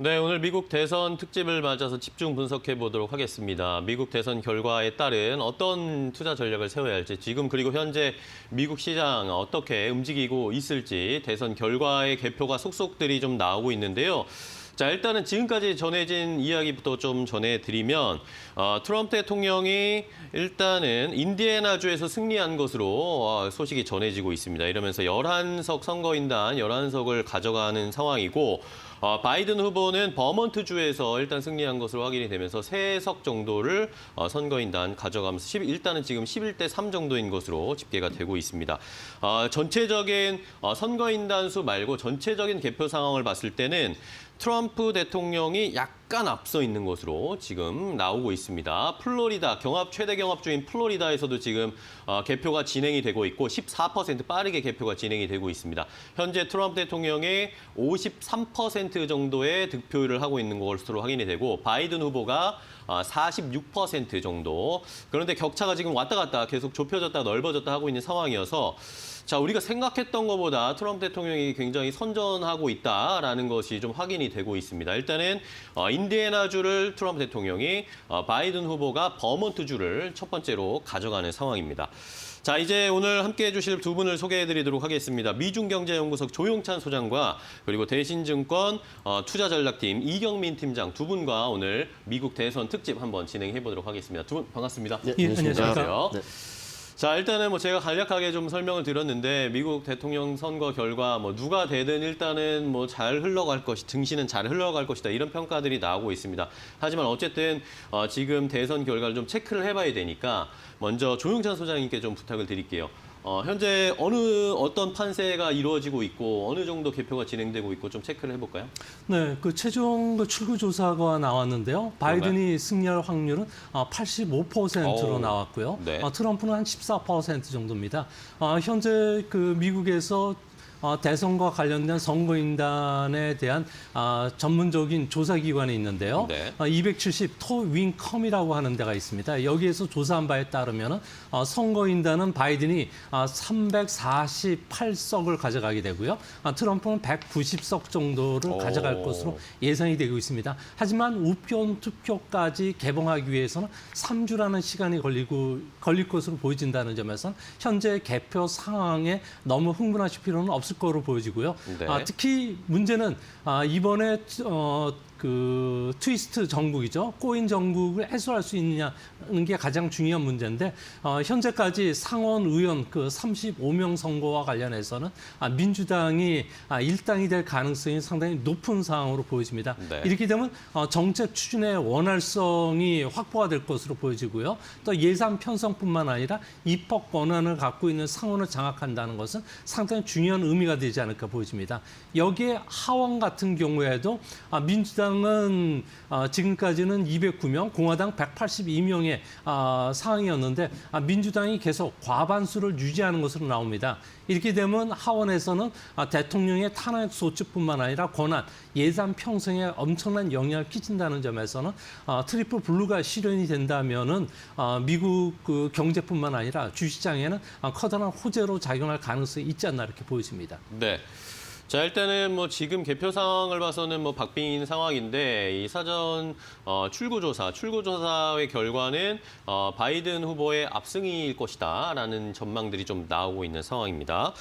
네, 오늘 미국 대선 특집을 맞아서 집중 분석해 보도록 하겠습니다. 미국 대선 결과에 따른 어떤 투자 전략을 세워야 할지, 지금 그리고 현재 미국 시장 어떻게 움직이고 있을지 대선 결과의 개표가 속속들이 좀 나오고 있는데요. 자, 일단은 지금까지 전해진 이야기부터 좀 전해드리면 어, 트럼프 대통령이 일단은 인디애나주에서 승리한 것으로 어, 소식이 전해지고 있습니다. 이러면서 11석 선거인단 11석을 가져가는 상황이고 어, 바이든 후보는 버먼트주에서 일단 승리한 것으로 확인이 되면서 3석 정도를 어, 선거인단 가져가면서 10, 일단은 지금 11대 3 정도인 것으로 집계가 되고 있습니다. 어, 전체적인 어, 선거인단 수 말고 전체적인 개표 상황을 봤을 때는 트럼프 대통령이 약간 앞서 있는 것으로 지금 나오고 있습니다. 플로리다 경합 최대 경합주인 플로리다에서도 지금 어, 개표가 진행이 되고 있고 14% 빠르게 개표가 진행이 되고 있습니다. 현재 트럼프 대통령의 53% 정도의 득표율을 하고 있는 것으로 확인이 되고 바이든 후보가 아, 46% 정도. 그런데 격차가 지금 왔다 갔다 계속 좁혀졌다 넓어졌다 하고 있는 상황이어서 자, 우리가 생각했던 것보다 트럼프 대통령이 굉장히 선전하고 있다라는 것이 좀 확인이 되고 있습니다. 일단은 어, 인디애나주를 트럼프 대통령이 어, 바이든 후보가 버먼트주를 첫 번째로 가져가는 상황입니다. 자, 이제 오늘 함께 해 주실 두 분을 소개해 드리도록 하겠습니다. 미중경제연구소 조용찬 소장과 그리고 대신증권 어, 투자전략팀 이경민 팀장 두 분과 오늘 미국 대선 특집 한번 진행해 보도록 하겠습니다. 두 분 반갑습니다. 네, 예. 안녕하세요. 네. 자, 일단은 뭐 제가 간략하게 좀 설명을 드렸는데 미국 대통령 선거 결과 뭐 누가 되든 일단은 뭐 잘 흘러갈 것이 증시는 잘 흘러갈 것이다 이런 평가들이 나오고 있습니다. 하지만 어쨌든 어, 지금 대선 결과를 좀 체크를 해봐야 되니까 먼저 조용찬 소장님께 좀 부탁을 드릴게요. 어, 현재 어느 어떤 판세가 이루어지고 있고 어느 정도 개표가 진행되고 있고 좀 체크를 해볼까요? 네, 그 최종 그 출구 조사가 나왔는데요. 바이든이 승리할 확률은 85%로 오, 나왔고요. 네. 어, 트럼프는 한 14% 정도입니다. 어, 현재 그 미국에서 어, 대선과 관련된 선거인단에 대한 아, 전문적인 조사기관이 있는데요. 네. 어, 270 토윈컴이라고 하는 데가 있습니다. 여기에서 조사한 바에 따르면 어, 선거인단은 바이든이 아, 348석을 가져가게 되고요. 아, 트럼프는 190석 정도를 오. 가져갈 것으로 예상이 되고 있습니다. 하지만 우편 투표까지 개봉하기 위해서는 3주라는 시간이 걸리고 걸릴 것으로 보여진다는 점에서는 현재 개표 상황에 너무 흥분하실 필요는 없을 거로 보여지고요. 네. 아, 특히 문제는 아, 이번에 어, 그 트위스트 정국이죠. 꼬인 정국을 해소할 수 있느냐는 게 가장 중요한 문제인데 어, 현재까지 상원 의원 그 35명 선거와 관련해서는 아, 민주당이 아, 일당이 될 가능성이 상당히 높은 상황으로 보여집니다. 네. 이렇게 되면 어, 정책 추진의 원활성이 확보가 될 것으로 보여지고요. 또 예산 편성뿐만 아니라 입법 권한을 갖고 있는 상원을 장악한다는 것은 상당히 중요한 의미가 되지 않을까 보여집니다. 여기에 하원 같은 경우에도 아, 민주당 은 아, 지금까지는 209명, 공화당 182명의 아, 상황이었는데 아, 민주당이 계속 과반수를 유지하는 것으로 나옵니다. 이렇게 되면 하원에서는 아, 대통령의 탄핵 소추뿐만 아니라 권한, 예산 평성에 엄청난 영향을 끼친다는 점에서는 아, 트리플 블루가 실현이 된다면은 아, 미국 그 경제뿐만 아니라 주시장에는 아, 커다란 호재로 작용할 가능성이 있지 않나 이렇게 보여집니다. 네. 자 일단은 뭐 지금 개표 상황을 봐서는 뭐 박빙인 상황인데 이 사전 어, 출구조사 출구조사의 결과는 어, 바이든 후보의 압승일 것이다라는 전망들이 좀 나오고 있는 상황입니다.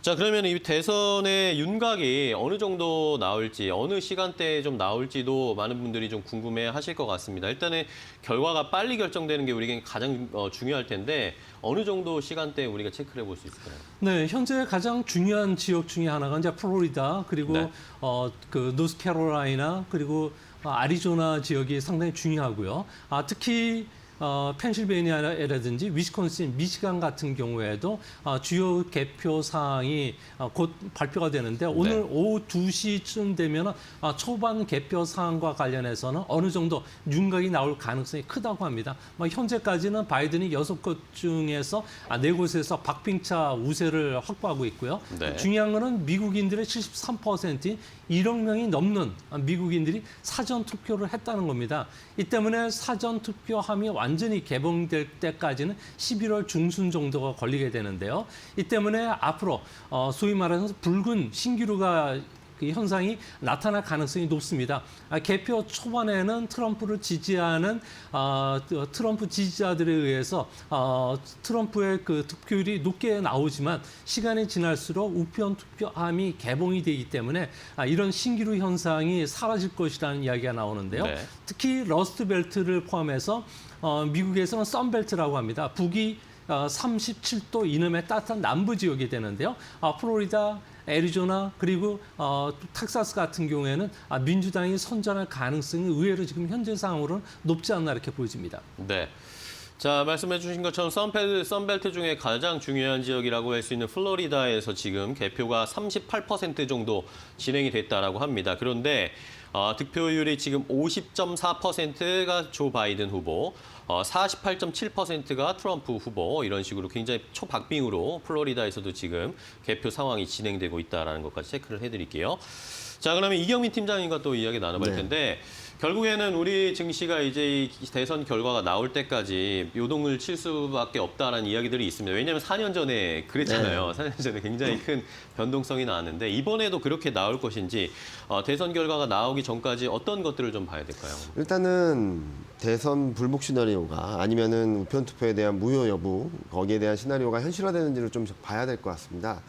자 그러면 이 대선의 윤곽이 어느 정도 나올지 어느 시간대에 좀 나올지도 많은 분들이 좀 궁금해하실 것 같습니다. 일단은 결과가 빨리 결정되는 게 우리에게 가장 어, 중요할 텐데 어느 정도 시간대에 우리가 체크를 해볼 수 있을까요? 네, 현재 가장 중요한 지역 중에 하나가 이제 플로리다 그리고 네. 어, 그 노스캐롤라이나 그리고 어, 아리조나 지역이 상당히 중요하고요. 아, 특히 어, 펜실베니아라든지 위스콘신, 미시간 같은 경우에도 어, 주요 개표 사항이 어, 곧 발표가 되는데 오늘 오후 2시쯤 되면 어, 초반 개표 사항과 관련해서는 어느 정도 윤곽이 나올 가능성이 크다고 합니다. 뭐 현재까지는 바이든이 여섯 곳 중에서 아, 네 곳에서 박빙차 우세를 확보하고 있고요. 네. 중요한 거는 미국인들의 73%인 1억 명이 넘는 미국인들이 사전 투표를 했다는 겁니다. 이 때문에 사전 투표함이 완전히 개봉될 때까지는 11월 중순 정도가 걸리게 되는데요. 이 때문에 앞으로 어, 소위 말해서 붉은 신기루가 그 현상이 나타날 가능성이 높습니다. 아, 개표 초반에는 트럼프를 지지하는 어, 트럼프 지지자들에 의해서 어, 트럼프의 그 득표율이 높게 나오지만 시간이 지날수록 우편 투표함이 개봉이 되기 때문에 아, 이런 신기루 현상이 사라질 것이라는 이야기가 나오는데요. 네. 특히 러스트벨트를 포함해서 어, 미국에서는 썬벨트라고 합니다. 북이 어, 37도 이남의 따뜻한 남부 지역이 되는데요. 아, 플로리다, 애리조나 그리고 어, 또 텍사스 같은 경우에는 아, 민주당이 선전할 가능성이 의외로 지금 현재 상황으로는 높지 않나 이렇게 보여집니다. 네. 자, 말씀해 주신 것처럼 썬벨트, 썬벨트 중에 가장 중요한 지역이라고 할 수 있는 플로리다에서 지금 개표가 38% 정도 진행이 됐다라고 합니다. 그런데 어, 득표율이 지금 50.4%가 조 바이든 후보, 어, 48.7%가 트럼프 후보 이런 식으로 굉장히 초박빙으로 플로리다에서도 지금 개표 상황이 진행되고 있다라는 것까지 체크를 해드릴게요. 자, 그러면 이경민 팀장님과 또 이야기 나눠볼 네. 텐데 결국에는 우리 증시가 이제 이 대선 결과가 나올 때까지 요동을 칠 수밖에 없다라는 이야기들이 있습니다. 왜냐하면 4년 전에 그랬잖아요. 4년 전에 굉장히 큰 변동성이 나왔는데 이번에도 그렇게 나올 것인지 어, 대선 결과가 나오기 전까지 어떤 것들을 좀 봐야 될까요? 일단은 대선 불복 시나리오가 아니면은 우편 투표에 대한 무효 여부 거기에 대한 시나리오가 현실화되는지를 좀 봐야 될 것 같습니다.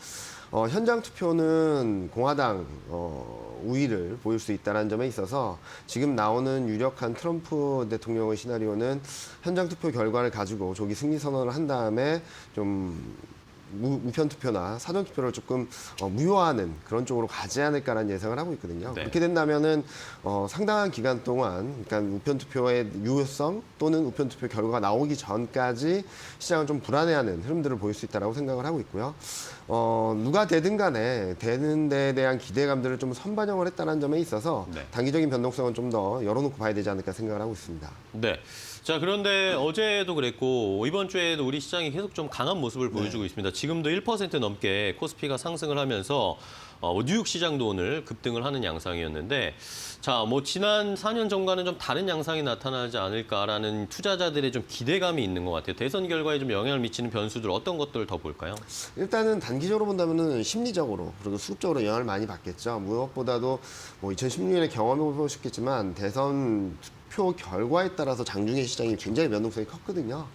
어, 현장 투표는 공화당 어, 우위를 보일 수 있다는 점에 있어서 지금 나오는 유력한 트럼프 대통령의 시나리오는 현장 투표 결과를 가지고 조기 승리 선언을 한 다음에 좀 무, 우편 투표나 사전 투표를 조금 어, 무효화하는 그런 쪽으로 가지 않을까라는 예상을 하고 있거든요. 네. 그렇게 된다면은 어, 상당한 기간 동안, 그러니까 우편 투표의 유효성 또는 우편 투표 결과가 나오기 전까지 시장은 좀 불안해하는 흐름들을 보일 수 있다라고 생각을 하고 있고요. 어, 누가 되든 간에 되는 데에 대한 기대감들을 좀 선반영을 했다는 점에 있어서 네. 단기적인 변동성은 좀 더 열어놓고 봐야 되지 않을까 생각을 하고 있습니다. 네. 자, 그런데 어제도 그랬고 이번 주에도 우리 시장이 계속 좀 강한 모습을 보여주고 있습니다. 지금도 1% 넘게 코스피가 상승을 하면서 어, 뭐 뉴욕 시장도 오늘 급등을 하는 양상이었는데 자, 뭐 지난 4년 전과는 좀 다른 양상이 나타나지 않을까라는 투자자들의 좀 기대감이 있는 것 같아요. 대선 결과에 좀 영향을 미치는 변수들 어떤 것들 더 볼까요? 일단은 단기적으로 본다면은 심리적으로 그리고 수급적으로 영향을 많이 받겠죠. 무엇보다도 뭐 2016년에 경험해 보셨겠지만 대선 투표 결과에 따라서 장중의 시장이 굉장히 변동성이 컸거든요.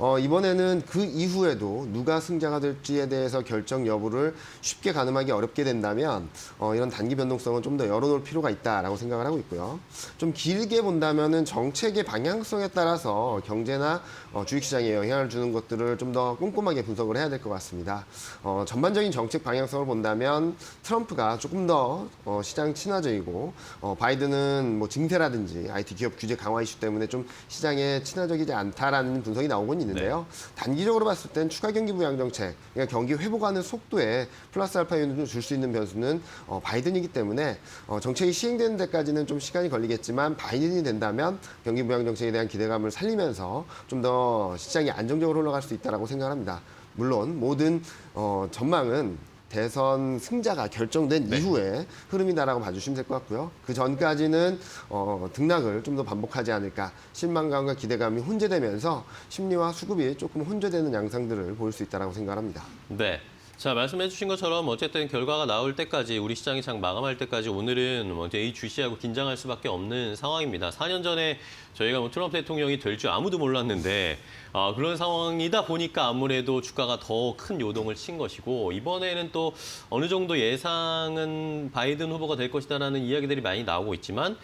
어, 이번에는 그 이후에도 누가 승자가 될지에 대해서 결정 여부를 쉽게 가늠하기 어렵게 된다면 어, 이런 단기 변동성은 좀 더 열어놓을 필요가 있다라고 생각을 하고 있고요. 좀 길게 본다면은 정책의 방향성에 따라서 경제나 어, 주식시장에 영향을 주는 것들을 좀 더 꼼꼼하게 분석을 해야 될 것 같습니다. 어, 전반적인 정책 방향성을 본다면 트럼프가 조금 더 어, 시장 친화적이고 어, 바이든은 뭐 증세라든지 IT 기업 규제 강화 이슈 때문에 좀 시장에 친화적이지 않다라는 분석이 나오곤 있는데요. 단기적으로 봤을 땐 추가 경기 부양 정책, 그러니까 경기 회복하는 속도에 플러스 알파 요인을 줄 수 있는 변수는 어, 바이든이기 때문에 어, 정책이 시행되는 데까지는 좀 시간이 걸리겠지만 바이든이 된다면 경기 부양 정책에 대한 기대감을 살리면서 좀더 시장이 안정적으로 흘러갈 수 있다라고 생각합니다. 물론 모든 어, 전망은 대선 승자가 결정된 이후에 흐름이다라고 봐주시면 될 것 같고요. 그 전까지는 어, 등락을 좀 더 반복하지 않을까 실망감과 기대감이 혼재되면서 심리와 수급이 조금 혼재되는 양상들을 보일 수 있다라고 생각합니다. 네. 자, 말씀해 주신 것처럼 어쨌든 결과가 나올 때까지 우리 시장이 장 마감할 때까지 오늘은 뭐 이제 이 주시하고 긴장할 수밖에 없는 상황입니다. 4년 전에 저희가 뭐 트럼프 대통령이 될 줄 아무도 몰랐는데 어, 그런 상황이다 보니까 아무래도 주가가 더 큰 요동을 친 것이고 이번에는 또 어느 정도 예상은 바이든 후보가 될 것이다라는 이야기들이 많이 나오고 있지만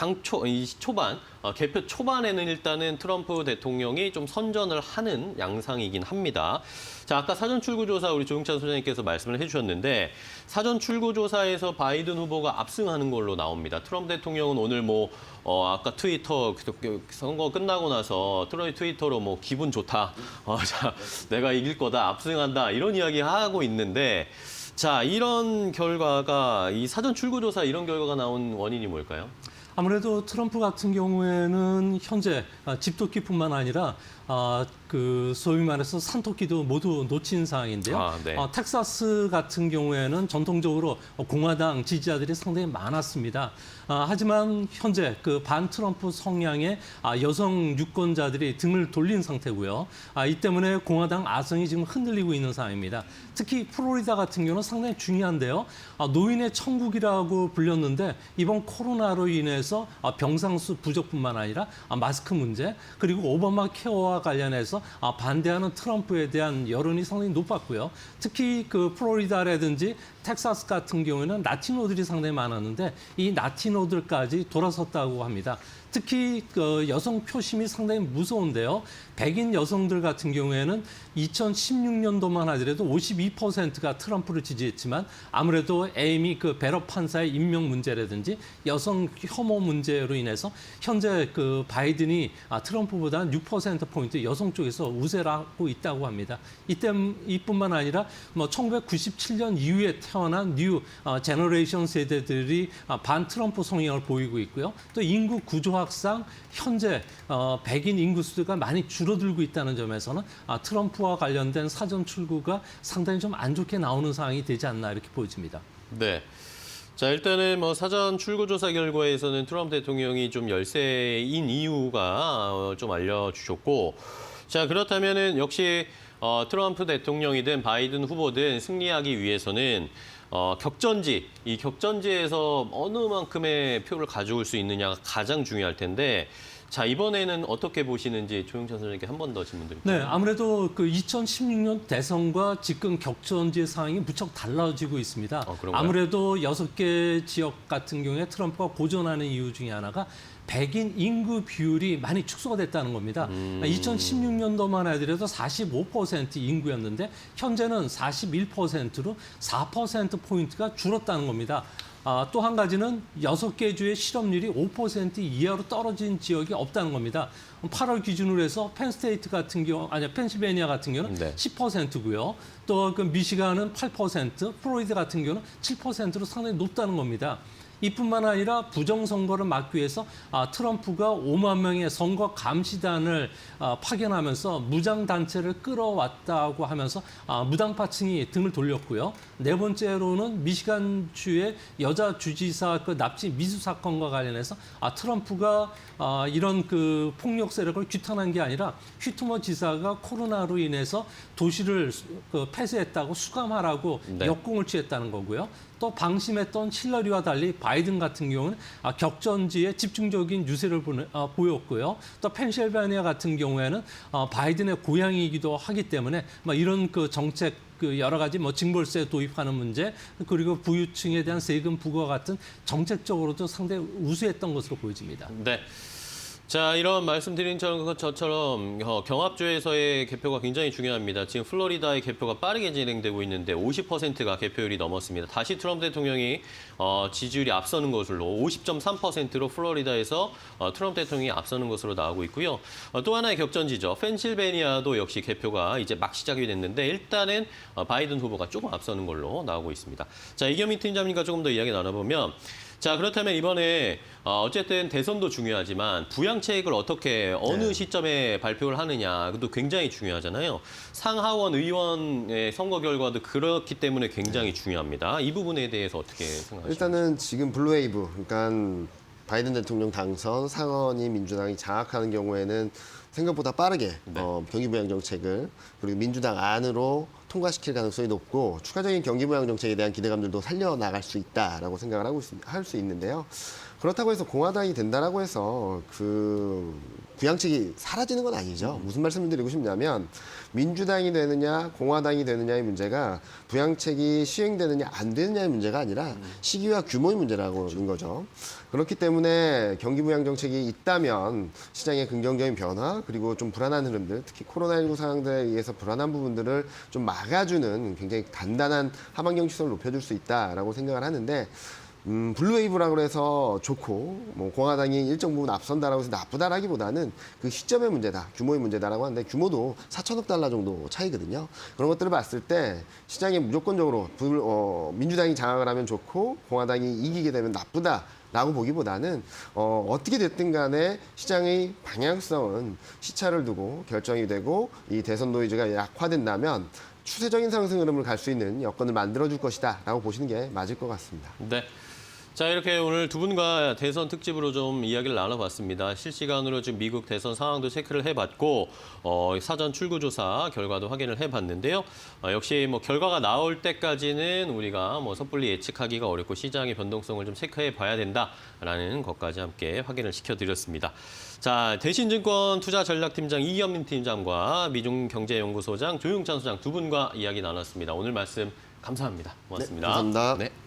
장초 이 초반 어, 개표 초반에는 일단은 트럼프 대통령이 좀 선전을 하는 양상이긴 합니다. 자 아까 사전 출구조사 우리 조용찬 소장님께서 말씀을 해주셨는데 사전 출구조사에서 바이든 후보가 압승하는 걸로 나옵니다. 트럼프 대통령은 오늘 뭐 어, 아까 트위터 그- 선거 끝나고 나서 트럼프 트위터로 뭐 기분 좋다, 어, 자 내가 이길 거다, 압승한다 이런 이야기 하고 있는데. 자, 이런 결과가 이 사전 출구조사 이런 결과가 나온 원인이 뭘까요? 아무래도 트럼프 같은 경우에는 현재 아, 집도끼뿐만 아니라 어, 그 소위 말해서 산토끼도 모두 놓친 상황인데요. 아, 네. 어, 텍사스 같은 경우에는 전통적으로 공화당 지지자들이 상당히 많았습니다. 아, 하지만 현재 그 반 트럼프 성향의 아, 여성 유권자들이 등을 돌린 상태고요. 아, 이 때문에 공화당 아성이 지금 흔들리고 있는 상황입니다. 특히 플로리다 같은 경우는 상당히 중요한데요. 아, 노인의 천국이라고 불렸는데 이번 코로나로 인해서 아, 병상수 부족뿐만 아니라 아, 마스크 문제 그리고 오바마 케어와 관련해서 아, 반대하는 트럼프에 대한 여론이 상당히 높았고요. 특히 그 플로리다라든지 텍사스 같은 경우에는 라티노들이 상당히 많았는데 이 라티노들까지 돌아섰다고 합니다. 특히 그 여성 표심이 상당히 무서운데요. 백인 여성들 같은 경우에는 2016년도만 하더라도 52%가 트럼프를 지지했지만 아무래도 에이미 그 베러 판사의 임명 문제라든지 여성 혐오 문제로 인해서 현재 그 바이든이 아, 트럼프보다 6% 포인트 여성 쪽에서 우세를 하고 있다고 합니다. 이때 이뿐만 아니라 뭐 1997년 이후에 태 어난 뉴 어, 제너레이션 세대들이 아, 반 트럼프 성향을 보이고 있고요. 또 인구 구조학상 현재 어, 백인 인구 수가 많이 줄어들고 있다는 점에서는 아, 트럼프와 관련된 사전 출구가 상당히 좀 안 좋게 나오는 상황이 되지 않나 이렇게 보여집니다. 네. 자, 일단은 뭐 사전 출구조사 결과에서는 트럼프 대통령이 좀 열세인 이유가 어, 좀 알려주셨고, 자, 그렇다면은 역시 어, 트럼프 대통령이든 바이든 후보든 승리하기 위해서는 어, 격전지, 이 격전지에서 어느 만큼의 표를 가져올 수 있느냐가 가장 중요할 텐데, 자, 이번에는 어떻게 보시는지 조영찬 선생님께 한 번 더 질문 드릴게요. 네, 아무래도 그 2016년 대선과 지금 격전지의 상황이 무척 달라지고 있습니다. 어? 아무래도 여섯 개 지역 같은 경우에 트럼프가 고전하는 이유 중에 하나가 백인 인구 비율이 많이 축소가 됐다는 겁니다. 2016년도만 하더라도 45% 인구였는데 현재는 41%로 4% 포인트가 줄었다는 겁니다. 아, 또 한 가지는 여섯 개 주의 실업률이 5% 이하로 떨어진 지역이 없다는 겁니다. 8월 기준으로 해서 펜스테이트 같은 경우, 아니 펜실베니아 같은 경우는 네. 10%고요. 또 그 미시간은 8%, 플로리다 같은 경우는 7%로 상당히 높다는 겁니다. 이뿐만 아니라 부정선거를 막기 위해서 아, 트럼프가 5만 명의 선거 감시단을 아, 파견하면서 무장단체를 끌어왔다고 하면서 아, 무당파층이 등을 돌렸고요. 네 번째로는 미시간주의 여자 주지사 그 납치 미수 사건과 관련해서 아, 트럼프가 아, 이런 그 폭력 세력을 규탄한 게 아니라 휘트머 지사가 코로나로 인해서 도시를 수- 그 폐쇄했다고 수감하라고 네. 역공을 취했다는 거고요. 또 방심했던 힐러리와 달리 바이든 같은 경우는 아, 격전지에 집중적인 유세를 보내- 아, 보였고요. 또 펜실베니아 같은 경우에는 어, 바이든의 고향이기도 하기 때문에 뭐 이런 그 정책 그 여러 가지 뭐 징벌세 도입하는 문제 그리고 부유층에 대한 세금 부과 같은 정책적으로도 상당히 우수했던 것으로 보여집니다. 네. 자, 이런 말씀드린 것처럼 어, 경합주에서의 개표가 굉장히 중요합니다. 지금 플로리다의 개표가 빠르게 진행되고 있는데 50%가 개표율이 넘었습니다. 다시 트럼프 대통령이 어, 지지율이 앞서는 것으로 50.3%로 플로리다에서 어, 트럼프 대통령이 앞서는 것으로 나오고 있고요. 어, 또 하나의 격전지죠. 펜실베니아도 역시 개표가 이제 막 시작이 됐는데 일단은 어, 바이든 후보가 조금 앞서는 걸로 나오고 있습니다. 자, 이경민 팀장님과 조금 더 이야기 나눠보면 자 그렇다면 이번에 어, 어쨌든 대선도 중요하지만 부양책을 어떻게 어느 네. 시점에 발표를 하느냐 그것도 굉장히 중요하잖아요. 상하원 의원의 선거 결과도 그렇기 때문에 굉장히 중요합니다. 이 부분에 대해서 어떻게 생각하십니까? 일단은 지금 블루웨이브, 그러니까 바이든 대통령 당선 상원이 민주당이 장악하는 경우에는 생각보다 빠르게 네. 어, 경기부양 정책을 그리고 민주당 안으로 통과시킬 가능성이 높고 추가적인 경기부양 정책에 대한 기대감들도 살려나갈 수 있다라고 생각을 하고 할 수 있는데요. 그렇다고 해서 공화당이 된다라고 해서 그 부양책이 사라지는 건 아니죠. 무슨 말씀을 드리고 싶냐면 민주당이 되느냐 공화당이 되느냐의 문제가 부양책이 시행되느냐 안 되느냐의 문제가 아니라 시기와 규모의 문제라고 하는 거죠. 그렇기 때문에 경기 부양 정책이 있다면 시장의 긍정적인 변화 그리고 좀 불안한 흐름들 특히 코로나19 상황들에 의해서 불안한 부분들을 좀 막아주는 굉장히 단단한 하반경 시설을 높여줄 수 있다라고 생각을 하는데 음, 블루웨이브라고 해서 좋고 뭐 공화당이 일정 부분 앞선다라고 해서 나쁘다라기보다는 그 시점의 문제다, 규모의 문제다라고 하는데 규모도 4천억 달러 정도 차이거든요. 그런 것들을 봤을 때 시장에 무조건적으로 불- 어, 민주당이 장악을 하면 좋고 공화당이 이기게 되면 나쁘다. 라고 보기보다는 어, 어떻게 됐든 간에 시장의 방향성은 시차를 두고 결정이 되고 이 대선 노이즈가 약화된다면 추세적인 상승 흐름을 갈 수 있는 여건을 만들어줄 것이다 라고 보시는 게 맞을 것 같습니다. 네. 자 이렇게 오늘 두 분과 대선 특집으로 좀 이야기를 나눠봤습니다. 실시간으로 지금 미국 대선 상황도 체크를 해봤고 어, 사전 출구조사 결과도 확인을 해봤는데요. 어, 역시 뭐 결과가 나올 때까지는 우리가 뭐 섣불리 예측하기가 어렵고 시장의 변동성을 좀 체크해 봐야 된다라는 것까지 함께 확인을 시켜드렸습니다. 자 대신증권 투자전략팀장 이현민 팀장과 미중경제연구소장 조용찬 소장 두 분과 이야기 나눴습니다. 오늘 말씀 감사합니다. 고맙습니다. 네, 감사합니다. 네.